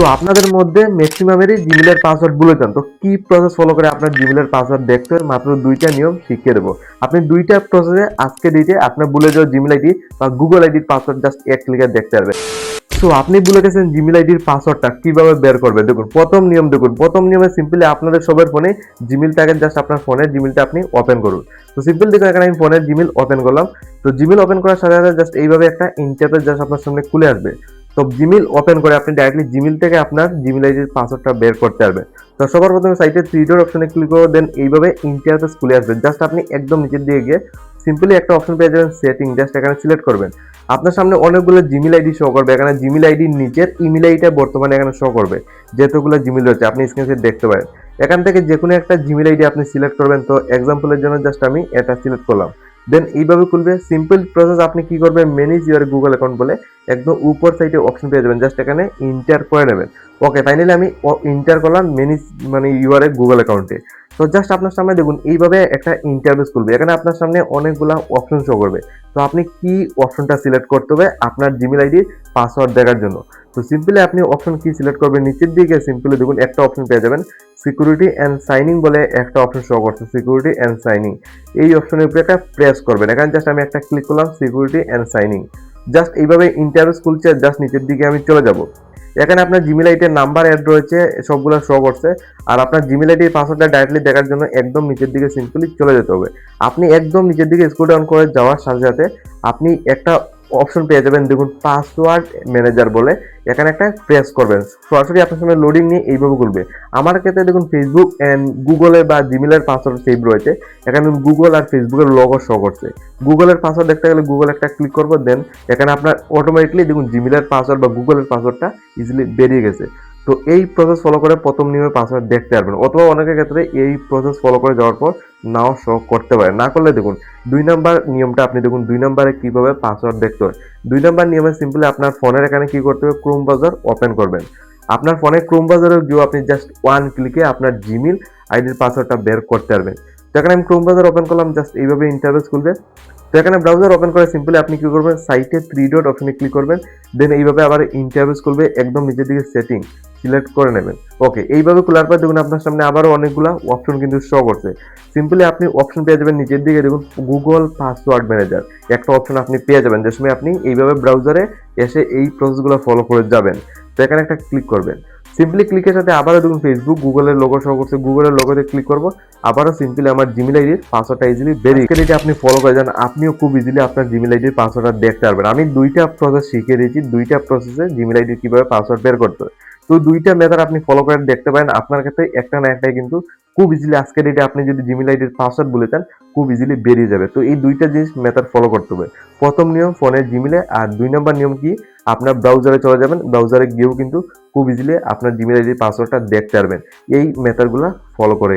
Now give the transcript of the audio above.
তো আপনাদের মধ্যে ম্যাক্সিমামেরই জিমেলের পাসওয়ার্ড ভুলে যান তো কি প্রসেস ফলো করে আপনার জিমেলের পাসওয়ার্ড দেখতে হয়? মাত্র দুইটা নিয়ম শিখিয়ে দেবো। আপনি দুইটা প্রসেসে আজকে দিতে আপনার ভুলে যাওয়া জিমেল আইডি বা গুগল আইডির পাসওয়ার্ড জাস্ট এক ক্লিকে দেখতে পারবেন। তো আপনি ভুলে গেছেন জিমেল আইডির পাসওয়ার্ডটা কীভাবে বের করবে দেখুন, প্রথম নিয়ম দেখুন। প্রথম নিয়মে সিম্পলি আপনাদের সবার ফোনে জিমেলটাকে জাস্ট আপনার ফোনের জিমেলটা আপনি ওপেন করুন। তো সিম্পল দেখুন, এখানে আমি ফোনের জিমেল ওপেন করলাম। তো জিমেল ওপেন করার সাথে সাথে জাস্ট এইভাবে একটা ইন্টারফেস জাস্ট আপনার সামনে খুলে আসবে। তো জিমেল ওপেন করে আপনি ডাইরেক্টলি জিমেল থেকে আপনার জিমেল আইডির পাসওয়ার্ডটা বের করতে পারবেন। তো সবার প্রথমে সাইটে থ্রি ডট অপশনে ক্লিক করে দেন, এইভাবে ইন্টারফেস খুলে আসবে জাস্ট আপনি একদম নিচের দিকে গিয়ে সিম্পলি একটা অপশন পেয়ে যাবেন সেটিং জাস্ট এখানে সিলেক্ট করবেন। আপনার সামনে অনেকগুলো জিমেল আইডি শো করবে। এখানে জিমেল আইডির নিচের ইমেল আইডিটা বর্তমানে এখানে শো করবে। যেতগুলো জিমেল রয়েছে, আপনি স্ক্রিনে দেখতে পারেন। এখান থেকে যে কোনো একটা জিমেল আইডি আপনি সিলেক্ট করবেন। তো এক্সাম্পলের জন্য জাস্ট আমি এটা সিলেক্ট করলাম। দেন এইভাবে খুলবে সিম্পল প্রসেস আপনি কি করবেন ম্যানেজ ইউর গুগল অ্যাকাউন্ট বলে একদম উপর সাইডে অপশন পেয়ে যাবেন। জাস্ট এখানে ইন্টার করে নেবেন। ওকে ফাইনালি আমি ইন্টার করলাম ম্যানেজ মানে ইউআর গুগল অ্যাকাউন্টে তো জাস্ট আপনার সামনে দেখুন, এইভাবে একটা ইন্টারভিউ খুলবে। এখানে আপনার সামনে অনেকগুলো অপশন শো করবে। তো আপনি কি অপশনটা সিলেক্ট করতে হবে, আপনার জিমেল আইডির পাসওয়ার্ড দেখার জন্য। তো সিম্পলি আপনি অপশন কি সিলেক্ট করবেন, নিচের দিকে সিম্পলি দেখুন একটা অপশন পেয়ে যাবেন সিকিউরিটি অ্যান্ড সাইনিং বলে একটা অপশন শো করছে সিকিউরিটি অ্যান্ড সাইনিং এই অপশনের উপরে একটা প্রেস করবেন। এখানে জাস্ট আমি একটা ক্লিক করলাম সিকিউরিটি অ্যান্ড সাইনিং জাস্ট এইভাবে ইন্টারভিউ খুলছে জাস্ট নিচের দিকে আমি চলে যাব। এখানে আপনার জিমেল আইডির নাম্বার অ্যাড রয়েছে, সবগুলো শো করছে, আর আপনার জিমেল আইডির পাসওয়ার্ডটা ডাইরেক্টলি দেখার জন্য একদম নিচের দিকে সিম্পলি চলে যেতে হবে। আপনি একদম নিচের দিকে স্ক্রল ডাউন করে যাওয়ার সাথে সাথে আপনি একটা অপশন পেয়ে যাবেন দেখুন পাসওয়ার্ড ম্যানেজার বলে। এখানে একটা প্রেস করবেন। সরাসরি আপনার সামনে লোডিং নিয়ে এইভাবে খুলবে আমার ক্ষেত্রে দেখুন ফেসবুক অ্যান্ড গুগলের বা জিমেলের পাসওয়ার্ড সেভ রয়েছে। এখানে গুগল আর ফেসবুকের লগো শো করছে। গুগলের পাসওয়ার্ড দেখতে গেলে গুগল একটা ক্লিক করব দেন এখানে আপনার অটোমেটিকলি দেখুন জিমেলের পাসওয়ার্ড বা গুগলের পাসওয়ার্ডটা ইজিলি বেরিয়ে গেছে। তো এই প্রসেস ফলো করে প্রথম নিয়মে পাসওয়ার্ড দেখতে পারবেন। অথবা অনেকের ক্ষেত্রে এই প্রসেস ফলো করে যাওয়ার পর নাও শো করতে পারে না করলে দেখুন, দুই নাম্বার নিয়মটা আপনি দেখুন, দুই নাম্বারে কীভাবে পাসওয়ার্ড দেখতে হয়। দুই নাম্বার নিয়মে সিম্পলি আপনার ফোনের এখানে কি করতে হবে? ক্রোম ব্রাউজার ওপেন করবেন। আপনার ফোনে ক্রোম ব্রাউজারে গিয়েও আপনি জাস্ট ওয়ান ক্লিকে আপনার জিমেল আইডির পাসওয়ার্ডটা বের করতে পারবেন। তো এখানে আমি ক্রোম ব্রাউজার ওপেন করলাম জাস্ট এইভাবে ইন্টারভেস খুলবে। তো এখানে ব্রাউজার ওপেন করে সিম্পলি আপনি কি করবেন? সাইটে থ্রি ডট অপশনে ক্লিক করবেন। দেন এইভাবে আবার ইন্টারভেস খুলবে, একদম নিচের দিকে সেটিং সিলেক্ট করে নেবেন। ওকে এইভাবে খোলার পর দেখুন আপনার সামনে আবারও অনেকগুলো অপশন কিন্তু শো করছে। সিম্পলি আপনি অপশন পেয়ে যাবেন নিচের দিকে, দেখুন গুগল পাসওয়ার্ড ম্যানেজার একটা অপশন আপনি পেয়ে যাবেন। যে সময় আপনি এইভাবে ব্রাউজারে এসে এই প্রসেসগুলো ফলো করে যাবেন। এখানে একটা ক্লিক করবেন। সিম্পলি ক্লিকের সাথে আবারও দেখুন ফেসবুক গুগলের লোগো শো করছে। গুগলের লোগোতে ক্লিক করব। আবারও সিম্পলি আমার জিমেল আইডির পাসওয়ার্ডটা ইজিলি বেরিয়ে আপনি ফলো করে যান। আপনিও খুব ইজিলি আপনার জিমেল আইডির পাসওয়ার্ডটা দেখতে পারবেন। আমি দুইটা প্রসেস শিখিয়ে দিয়েছি। দুইটা প্রসেসে জিমেল আইডির কীভাবে পাসওয়ার্ড বের করতে হয়। তো দুইটা মেথড আপনি ফলো করে দেখতে পারেন। আপনার ক্ষেত্রে একটা না একটাই কিন্তু খুব ইজিলি আজকের ডেটে আপনি যদি জিমেল আইডির পাসওয়ার্ড বলে চান খুব ইজিলি বেরিয়ে যাবে। তো এই দুইটা জিনিস মেথড ফলো করতে হবে। প্রথম নিয়ম ফোনের জিমেলে আর দুই নম্বর নিয়ম কি? আপনার ব্রাউজারে চলে যাবেন। ব্রাউজারে গিয়েও কিন্তু খুব ইজিলি আপনার জিমেল আইডির পাসওয়ার্ডটা দেখতে পারবেন। এই মেথডগুলো ফলো করে।